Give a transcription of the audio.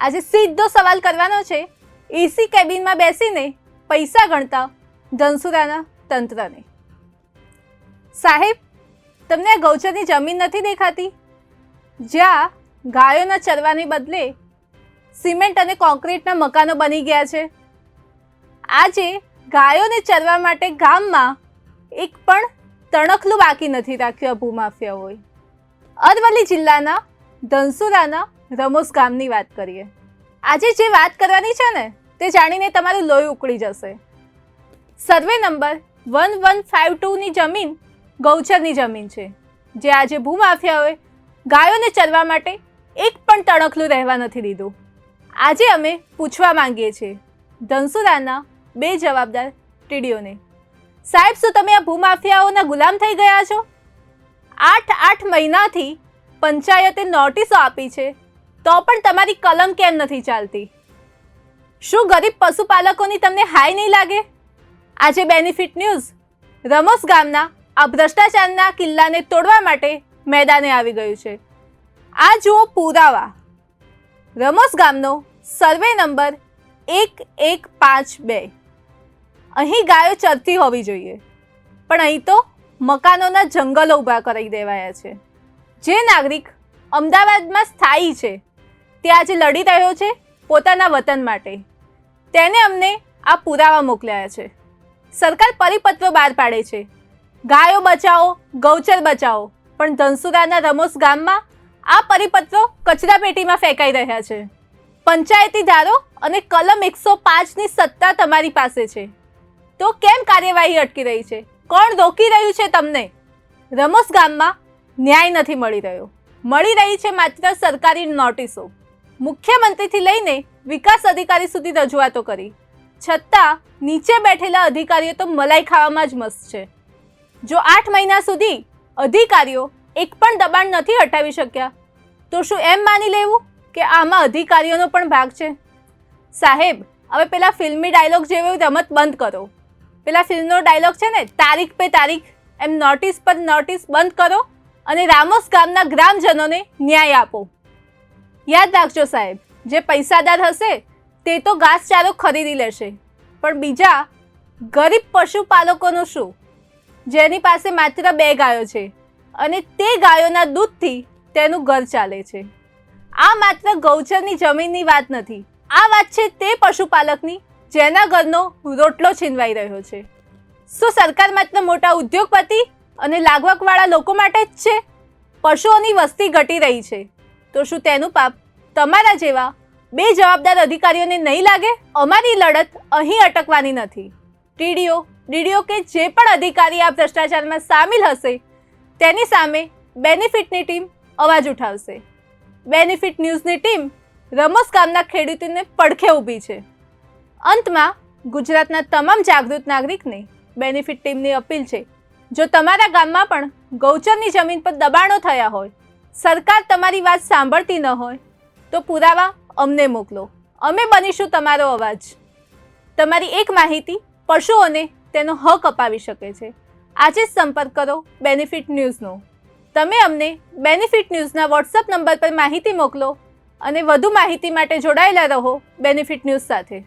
આજે સીધો સવાલ કરવાનો છે. એસી કેબિનમાં બેસીને પૈસા ગણતા ધનસુરાના તંત્રને. સાહેબ, તમને આ ગૌચરની જમીન નથી દેખાતી? જ્યાં ગાયોના ચરવાને બદલે સિમેન્ટ અને કોન્ક્રીટના મકાનો બની ગયા છે. આજે ગાયોને ચરવા માટે ગામમાં એક પણ તણખલું બાકી નથી રાખ્યું આ ભૂમાફિયાઓએ. અરવલ્લી જિલ્લાના ધનસુરાના રમોસ ગામની વાત કરીએ. આજે જે વાત કરવાની છે ને, તે જાણીને તમારું લોહી ઉકળી જશે. Survey number one one five ટુની જમીન ગૌચરની જમીન છે, જે આજે ભૂમાફિયાઓએ ગાયોને ચરવા માટે એક પણ તણખલું રહેવા નથી દીધું. આજે અમે પૂછવા માંગીએ છીએ ધનસુરાના બે જવાબદાર ટીડીઓને. સાહેબ, શું તમે આ ભૂમાફિયાઓના ગુલામ થઈ ગયા છો? આઠ આઠ મહિનાથી પંચાયતે નોટિસો આપી છે તો પણ તમારી કલમ કેમ નથી ચાલતી? શું ગરીબ પશુપાલકોની તમને હાય નહીં લાગે? આજે બેનિફિટ ન્યૂઝ રમોસ ગામના, આ ભ્રષ્ટાચારના કિલ્લાને તોડવા માટે મેદાને આવી ગયું છે. આ જુઓ પુરાવા. રમોસ ગામનો સર્વે નંબર એક એક પાંચ બે. અહીં ગાયો ચરતી હોવી જોઈએ. પણ અહીં તો મકાનોના જંગલો ઊભા કરી દેવાયા છે. જે નાગરિક અમદાવાદમાં સ્થાયી છે તે આજે લડી રહ્યો છે પોતાના વતન માટે. તેને અમને આ પુરાવા મોકલ્યા છે. સરકાર પરિપત્ર બહાર પાડે છે. ગાયો બચાવો, ગૌચર બચાવો, પણ ધનસુરાના રમોસ ગામમાં આ પરિપત્રો કચરાપેટીમાં ફેંકાઈ રહ્યા છે. પંચાયતી ધારો અને કલમ એકસો પાંચની સત્તા તમારી પાસે છે. તો કેમ કાર્યવાહી અટકી રહી છે? કોણ રોકી રહ્યું છે તમને? રમોસ ગામમાં ન્યાય નથી મળી રહ્યો. મળી રહી છે માત્ર સરકારી નોટિસો. મુખ્યમંત્રીથી લઈને વિકાસ અધિકારી સુધી રજૂઆતો કરી. છતાં, નીચે બેઠેલા અધિકારીઓ તો મલાઈ ખાવામાં જ મસ્ત છે. જો આઠ મહિના સુધી અધિકારીઓ એક પણ દબાણ નથી હટાવી શક્યા, તો શું એમ માની લેવું કે આમાં અધિકારીઓનો પણ ભાગ છે? સાહેબ, હવે પેલા ફિલ્મી ડાયલોગ જેવી રમત બંધ કરો. પેલા ફિલ્મનો ડાયલોગ છે ને, તારીખ પે તારીખ, એમ નોટિસ પર નોટિસ બંધ કરો અને રામોસ ગામના ગ્રામજનોને ન્યાય આપો. યાદ રાખજો સાહેબ, જે પૈસાદાર હશે, તે તો ઘાસચારો ખરીદી લેશે. પણ બીજા, ગરીબ પશુપાલકોનું શું? જેની પાસે માત્ર બે ગાયો છે અને તે ગાયોના દૂધથી તેનું ઘર ચાલે છે. આ માત્ર ગૌચરની જમીનની વાત નથી, આ વાત છે તે પશુપાલકની, જેના ઘરનો રોટલો છીનવાઈ રહ્યો છે. શું સરકાર માત્ર મોટા ઉદ્યોગપતિ અને લાગવકવાળા લોકો માટે જ છે? પશુઓની વસ્તી ઘટી રહી છે. તો શું તેનું પાપ તમારા જેવા બે જવાબદાર અધિકારીઓને નહીં લાગે? અમારી લડત અહીં અટકવાની નથી. ટીડીઓ, ડીડીઓ કે જે પણ અધિકારી આ ભ્રષ્ટાચારમાં સામેલ હશે, તેની સામે બેનિફિટની ટીમ અવાજ ઉઠાવશે. બેનિફિટ ન્યૂઝની ટીમ રમોસ ગામના ખેડૂતોને પડખે ઊભી છે. અંતમાં ગુજરાતના તમામ જાગૃત નાગરિકને બેનિફિટ ટીમની અપીલ છે. જો તમારા ગામમાં પણ ગૌચરની જમીન પર દબાણો થયા હોય સરકાર તમારી વાત સાંભળતી ન હોય, તો પુરાવા અમને મોકલો. અમે બનીશું તમારો અવાજ. તમારી એક માહિતી પશુઓને તેનો હક અપાવી શકે છે. આજે જ સંપર્ક કરો બેનિફિટ ન્યૂઝનો. તમે અમને બેનિફિટ ન્યૂઝના વોટ્સઅપ નંબર પર માહિતી મોકલો અને વધુ માહિતી માટે જોડાયેલા રહો બેનિફિટ ન્યૂઝ સાથે.